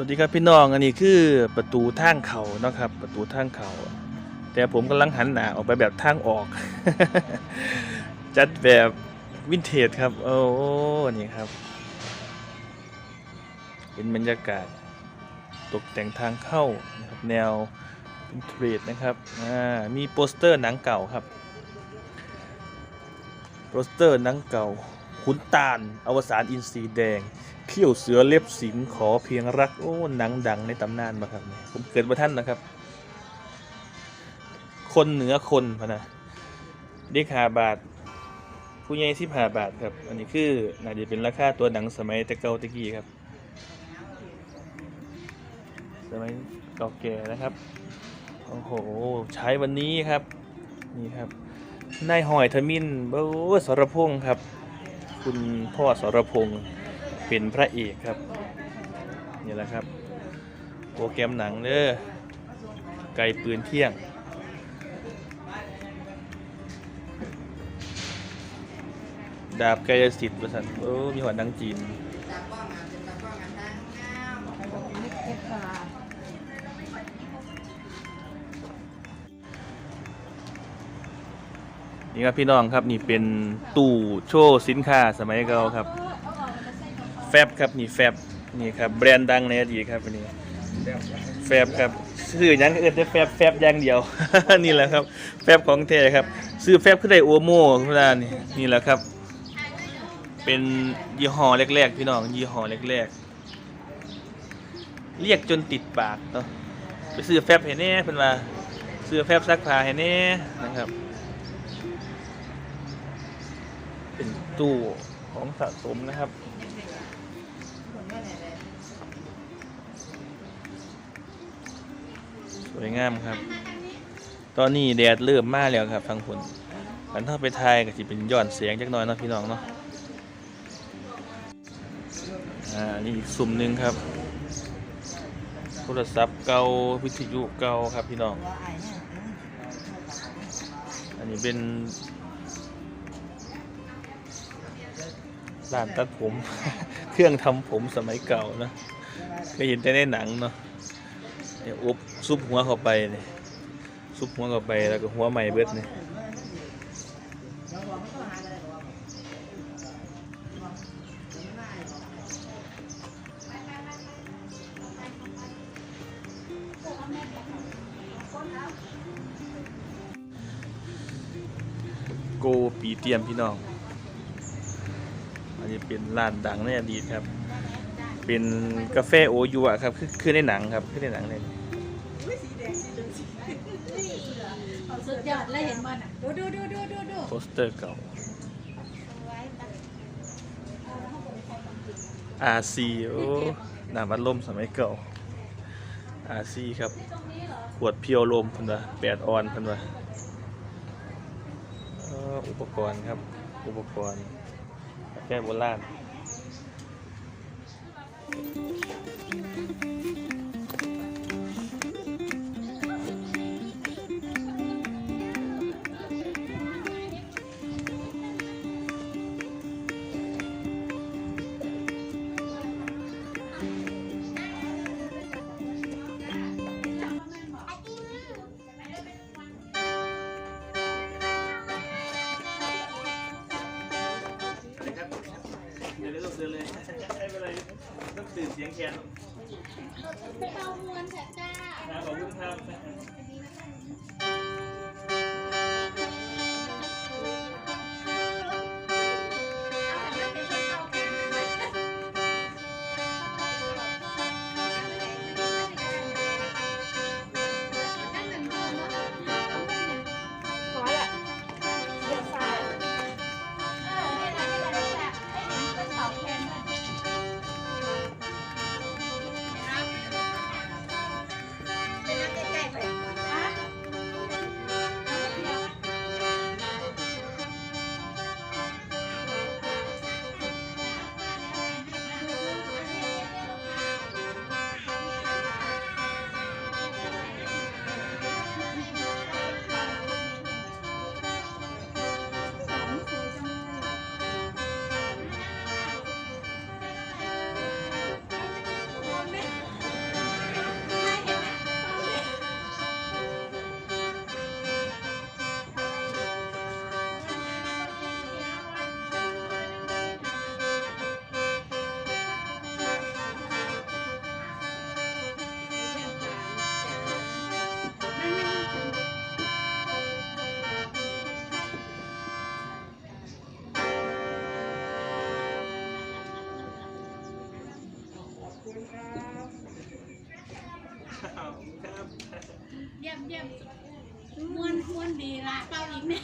วัสดีครับพี่น้องอันนี้คือประตูทางเขานะครับประตูทางเขา แต่ผมกำลังหันหน้าออกไปแบบทางออก จัดแบบวินเทจครับ โอ้นี่ครับ เป็นบรรยากาศตกแต่งทางเข้านะครับแนววินเทจนะครับมีโปสเตอร์หนังเก่าครับโปสเตอร์หนังเก่าขุนตาลอวสานอินทรีแดง เขี้ยวเสือเล็บสิงขอเพียงรักโอ้หนังดังในตำนานมาครับผมเกิดมาท่านนะครับ คนเหนือคนพะนะเด็กหาบาท ผู้ใหญ่ที่หาบาทครับ อันนี้คือน่าจะเป็นราคาตัวหนังสมัยต่เกาตะกี้ครับ สมัยเก่าแก่นะครับโอ้โหใช้วันนี้ครับนี่ครับนายหอยทมินโอ้สรพงศ์ครับ คุณพ่อสรพงศ์ เป็นพระเอกครับ นี่แหละครับ โปรแกรมหนังเด้อไกลปืนเที่ยง ดาบกายสิทธิ์ประสันโอ้มีหัวหนังจีนนี่ครับพี่น้องครับนี่เป็นตู้โชว์สินค้าสมัยเก่าครับ แฟบครับนี่แฟบนี่ครับแบรนด์ดังในอดีตครับอันนี้แฟบครับซื้อหยังก็เอิ้นแต่แฟบแฟบอย่างเดียว นี่แหละครับ แฟบของแท้ครับ ซื้อแฟบคือได้โอโม่ธรรมดานี่นี่แหละครับ เป็นยี่ห้อแรกๆ พี่น้องยี่ห้อแรกๆ เรียกจนติดปากเนาะไปซื้อแฟบให้แน่เพิ่นว่าซื้อแฟบซักผ้าให้แน่นะครับ เป็นตู้ของสะสมนะครับ วยงามครับ ตอนนี้แดดเริ่มมาแล้วครับทางผลกันถ้าไปทายก็จะเป็นย้อนเสียงจักหน่อยเนาะพี่น้องเนาะ อ่า นี่อีกสุ่มหนึ่งครับ โทรศัพท์เก่าวิทยุเก่าครับพี่น้อง อันนี้เป็นร้านตัดผม เครื่องทำผมสมัยเก่านะเคยเห็นแต่ในหนังเนาะเนี่ยอุบ ซุปหัวเข้าไปเนี่ยซุปหัวเข้าไปแล้วก็หัวใหม่เบิดเนี่ยโกปีเตรียมพี่น้อง อันนี้เป็นร้านดังในอดีตครับ เป็นกาแฟโอยูอะครับ คือคือในหนังครับ คือในหนังเลย สุดยอดแล้วเห็นมันอะ ดูดูดูดูดูดูโปสเตอร์เก่า RC โอ้น้ำอัดลมสมัยเก่า RC ครับ ขวดเพียวลมพันวะแปดออนพันวะเอ่ออุปกรณ์ครับ อุปกรณ์ แกาแฟโบราณ เดี๋ยวต้องซื้อเลยไม่เป็นไรต้องตื่นเสียงแคนไปเอามวนเถอะจ้าขอบคุณครับ ดีละเป้าอีกเนี่ย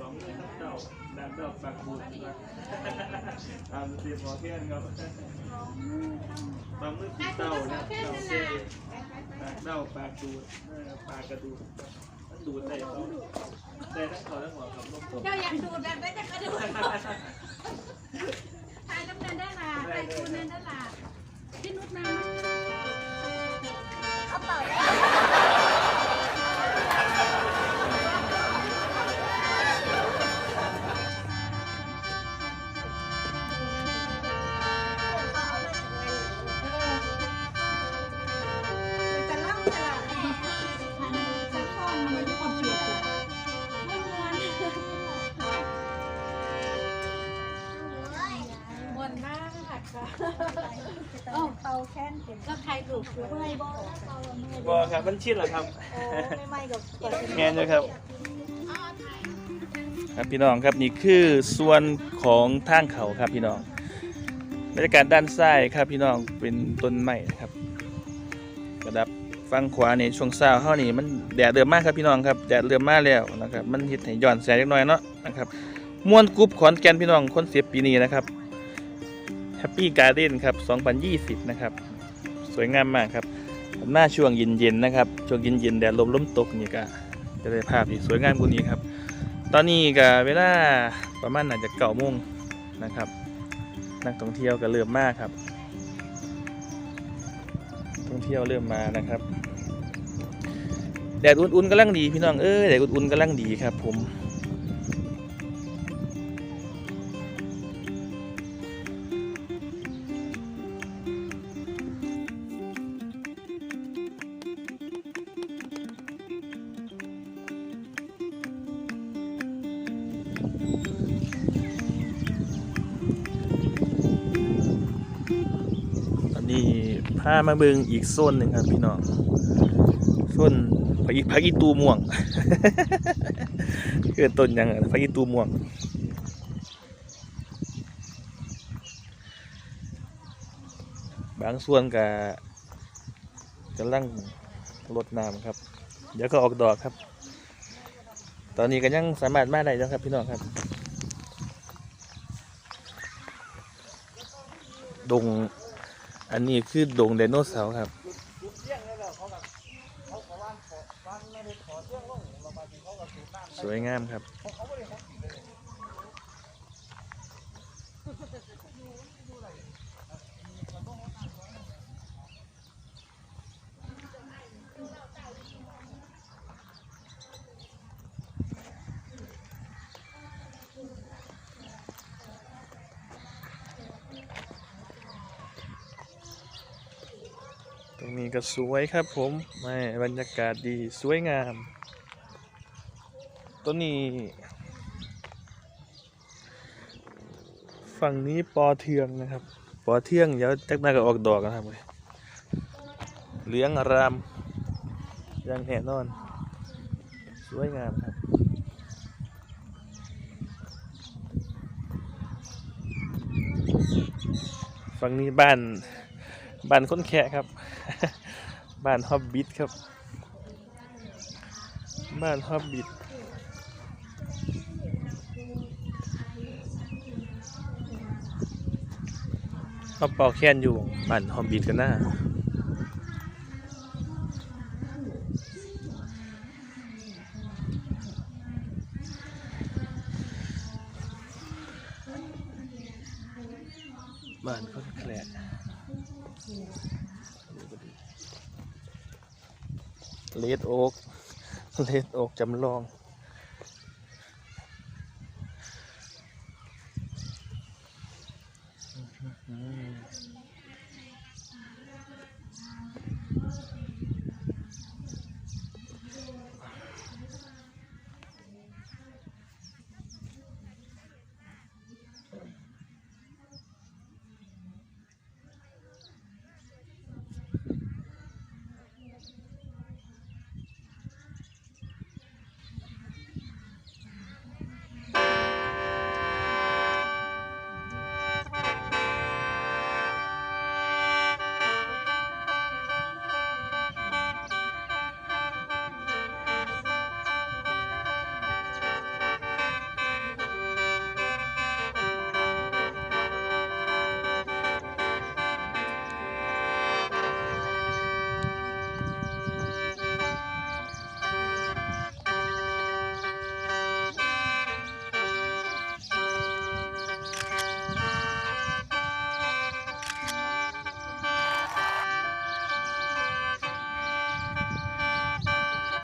สองมือทับเต่าดันเต่าปากบูดตามเสียบหมอเทียนครับสองมือติดเต่านะเต่าเส้นปากเต่าปากดูดเออปากกระดูดดูดได้เขาได้ทั้งเขาทั้งหัวครับลมผมเจ้าอยากดูดแบบได้จะกระดูด ถ่ายน้ำเงินได้ล่ะถ่ายคุณเงินได้ล่ะพี่นุชมาเอาต่อได้ โอ้เตาแค้นเก็บก็ใครดูดอยู่เมื่อยบ่เตาเมื่อยบอครับมันชิดเหรอครับไม่ไหม้กับเปิดแงนเลยครับ ครับพี่น้องครับนี่คือส่วนของทางเขาครับพี่น้องบรรยากาศด้านซ้ายครับพี่น้องเป็นต้นไม้นะครับ กระดับฝั่งขวาในช่วงเช้าเฮานี่มันแดดเริ่มมากครับพี่น้องครับแดดเริ่มมากแล้วนะครับมันเฮ็ดให้ย้อนแสงเล็กน้อยเนาะนะครับม่วนกรุ๊ปขอนแก่นพี่น้องคนเสียปีนี้นะครับ แฮปปี้การ์เด้นครับ 2020 นะครับ สวยงามมากครับหน้าช่วงเย็นๆนะครับ ช่วงเย็นๆแดดลมล้มตกนี่ก็จะได้ภาพที่สวยงามกว่านี้ครับ ตอนนี้ก็เวลาประมาณน่าจจะเก้าโมงนะครับ นักท่องเที่ยวก็เริ่มมากครับ ท่องเที่ยวเริ่มมานะครับ แดดอุ่นๆกำลังดีพี่น้องเอ้ยแดดอุ่นๆกำลังดีครับผม พามาเบิงอีกโซนหนึ่งครับพี่น้องโซนพักอีพักอีตูม่วงเกิดต้นยังอะพักอีตูม่วงบางส่วนก็กำลังรดน้ำครับ เดี๋ยวก็ออกดอกครับ ตอนนี้ก็ยังสามารถมาได้แล้วครับพี่น้องครับ ดง อันนี้คือดงไดโนเสาร์ครับสวยงามครับ ก็สวยครับผมแม่บรรยากาศดีสวยงามต้นนี้ ฝั่งนี้ปอเทืองนะครับ ปอเทืองเดี๋ยวจักหน้าก็ออกดอกนะครับเว้ยเหลืองอารามยังแน่นอน สวยงามครับฝั่งนี้บ้านบ้านคนแคะครับ บ้านฮอบบิทครับ บ้านฮอบบิทเขาเป่าแค้นอยู่บ้านฮอบบิทกันหน้าบ้านคนแคละ เลดโอ๊กเลดโอ๊กจำลอง